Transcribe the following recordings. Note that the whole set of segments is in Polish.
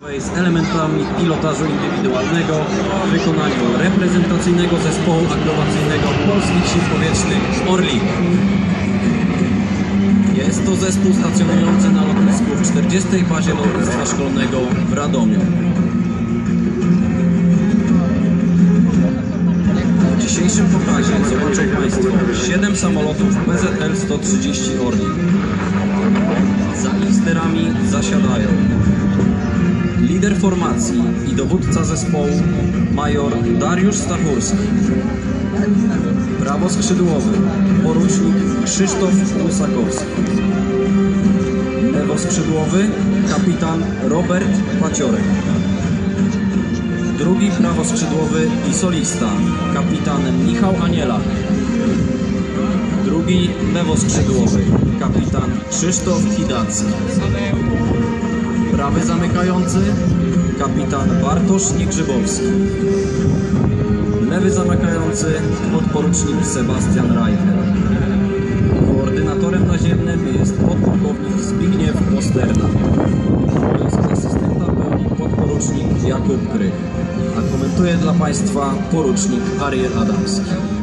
z elementami pilotażu indywidualnego w wykonaniu reprezentacyjnego zespołu akrobacyjnego Polskich Sił Powietrznych Orlik. Jest to zespół stacjonujący na lotnisku w 40. bazie lotnictwa szkolnego w Radomiu. W dzisiejszym pokazie zobaczą Państwo 7 samolotów PZL-130 Orlik. Za ich sterami zasiadają lider formacji i dowódca zespołu major Dariusz Stachurski. Prawoskrzydłowy porucznik Krzysztof Lusakowski. Lewoskrzydłowy kapitan Robert Paciorek. Drugi prawoskrzydłowy i solista kapitan Michał Aniela. Drugi lewoskrzydłowy kapitan Krzysztof Hidacki. Prawy zamykający kapitan Bartosz Niegrzybowski. Lewy zamykający podporucznik Sebastian Reicher. Koordynatorem naziemnym jest podpułkownik Zbigniew Osterna. Jest asystenta pełni podporucznik Jakub Grych. A komentuje dla Państwa porucznik Ariel Adamski.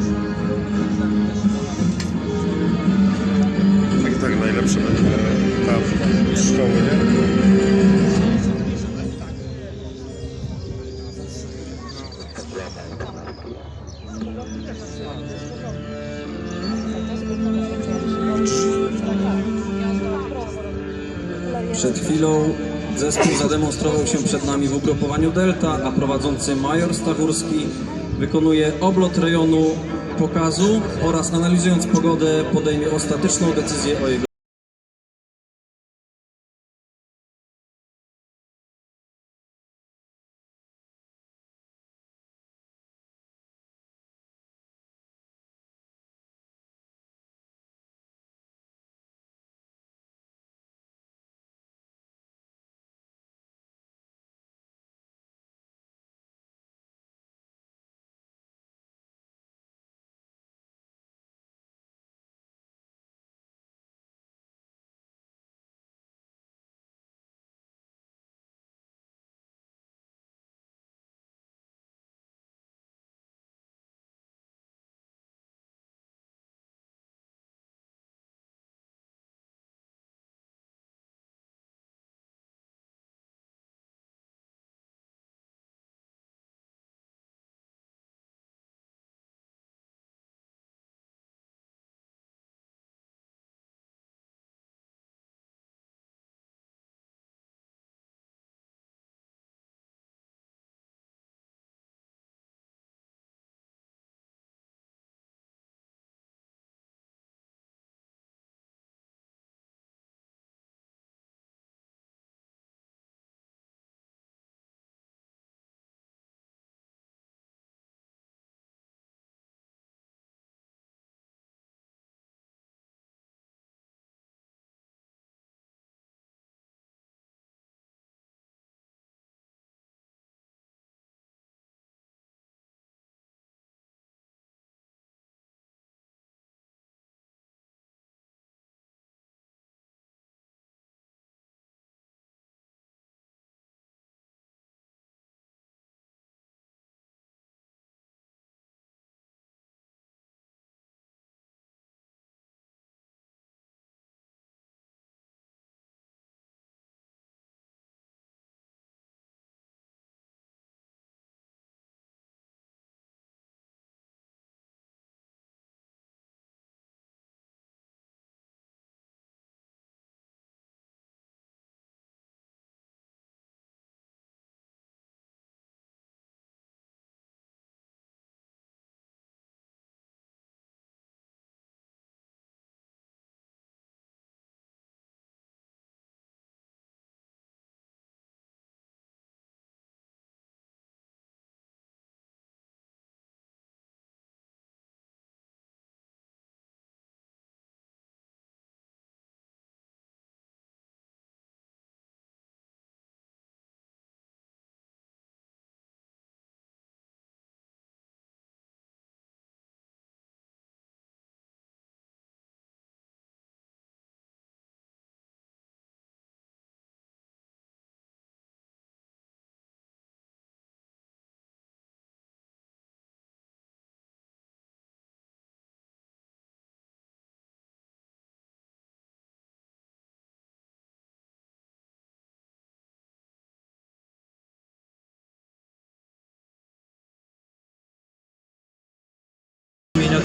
Przed chwilą zespół zademonstrował się przed nami w ugrupowaniu Delta, a prowadzący major Stachurski wykonuje oblot rejonu pokazu oraz analizując pogodę podejmie ostateczną decyzję o jego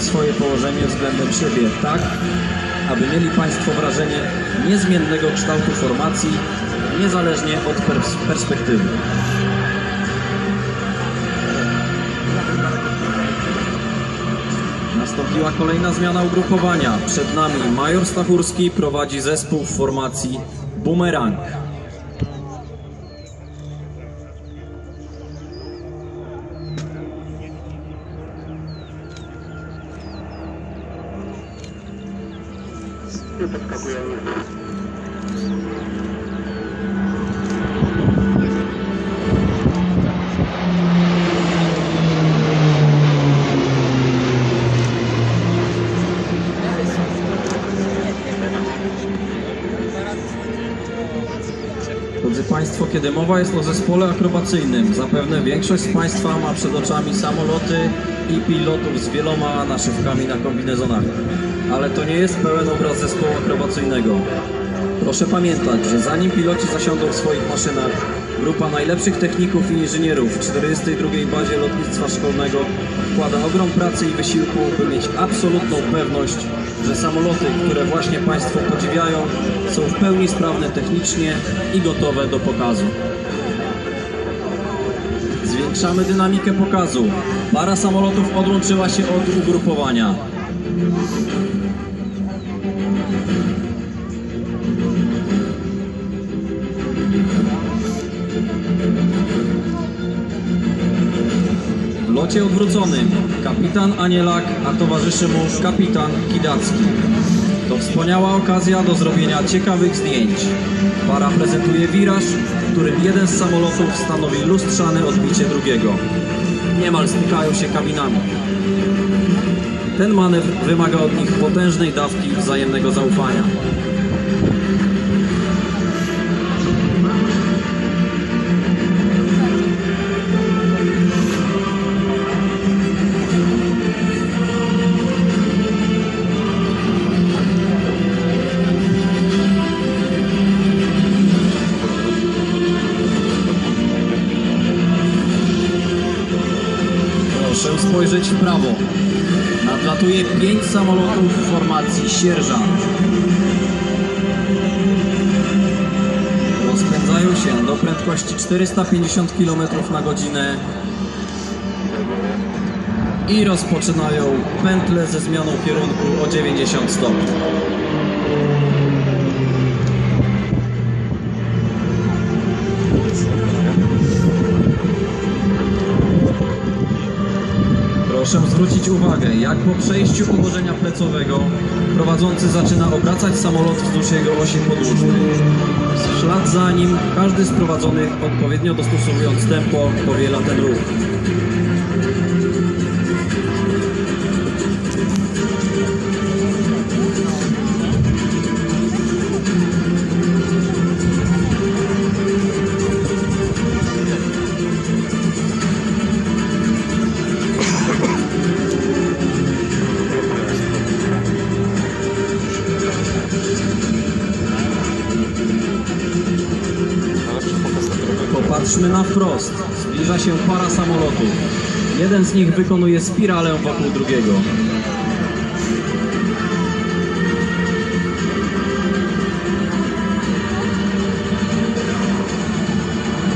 swoje położenie względem siebie tak, aby mieli Państwo wrażenie niezmiennego kształtu formacji, niezależnie od pers- perspektywy. Nastąpiła kolejna zmiana ugrupowania. Przed nami Major Stachurski prowadzi zespół w formacji Boomerang. Drodzy Państwo, kiedy mowa jest o zespole akrobacyjnym, zapewne większość z Państwa ma przed oczami samoloty i pilotów z wieloma naszywkami na kombinezonach. Ale to nie jest pełen obraz zespołu akrobacyjnego. Proszę pamiętać, że zanim piloci zasiądą w swoich maszynach, grupa najlepszych techników i inżynierów w 42. Bazie Lotnictwa Szkolnego wkłada ogrom pracy i wysiłku, by mieć absolutną pewność, że samoloty, które właśnie Państwo podziwiają, są w pełni sprawne technicznie i gotowe do pokazu. Zwiększamy dynamikę pokazu. Para samolotów odłączyła się od ugrupowania. W locie odwróconym kapitan Anielak, a towarzyszy mu kapitan Kidacki. To wspaniała okazja do zrobienia ciekawych zdjęć. Para prezentuje wiraż, w którym jeden z samolotów stanowi lustrzane odbicie drugiego. Niemal stykają się kabinami. Ten manewr wymaga od nich potężnej dawki wzajemnego zaufania. Spojrzeć w prawo. Nadlatuje pięć samolotów w formacji sierżant. Rozpędzają się do prędkości 450 km na godzinę i rozpoczynają pętlę ze zmianą kierunku o 90 stopni. Proszę zwrócić uwagę, jak po przejściu położenia plecowego prowadzący zaczyna obracać samolot wzdłuż jego osi podłużnej. W ślad za nim każdy z prowadzonych odpowiednio dostosowując tempo powiela ten ruch. Popatrzmy na wprost. Zbliża się para samolotów. Jeden z nich wykonuje spiralę wokół drugiego.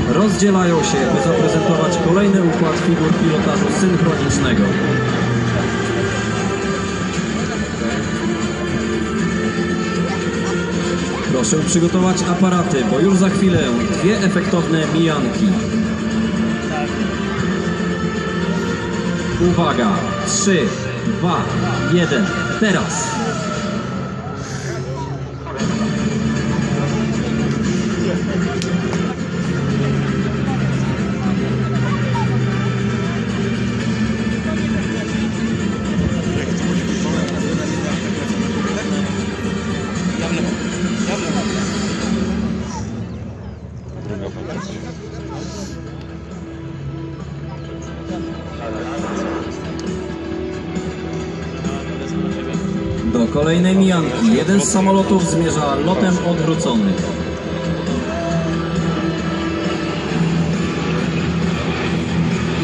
Rozdzielają się, by zaprezentować kolejny układ figur pilotażu synchronicznego. Proszę przygotować aparaty, bo już za chwilę dwie efektowne mijanki. Uwaga! 3, 2, 1, teraz! Kolejne mijanki. Jeden z samolotów zmierza lotem odwróconym.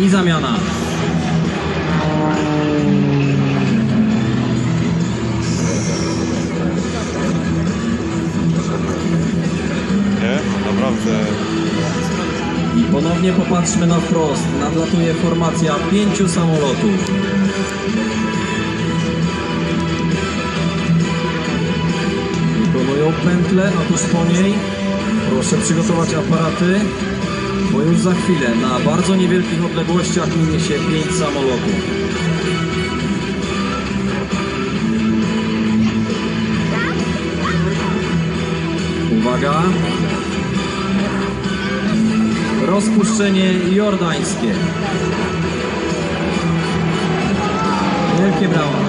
I zamiana. Nie? Naprawdę. I ponownie popatrzmy na wprost. Nadlatuje formacja pięciu samolotów. Wykonują pętlę, a tuż po niej proszę przygotować aparaty, bo już za chwilę na bardzo niewielkich odległościach minie się pięć samolotów. Uwaga! Rozpuszczenie jordańskie. Wielkie brawa.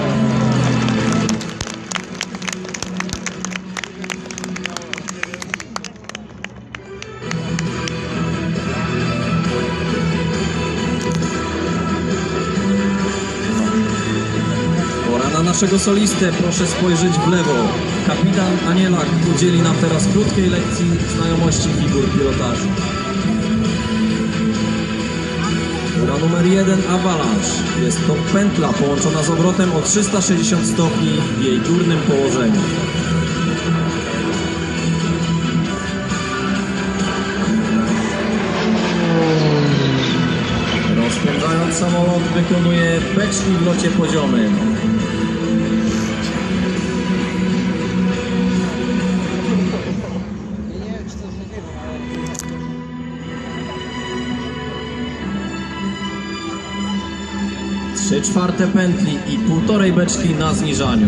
Naszego solistę. Proszę spojrzeć w lewo. Kapitan Anielak udzieli nam teraz krótkiej lekcji znajomości figur pilotażu. Góra numer 1 Avalanche. Jest to pętla połączona z obrotem o 360 stopni w jej górnym położeniu. Rozpędzając samolot wykonuje beczki w locie poziomym. Trzy czwarte pętli i półtorej beczki na zniżaniu.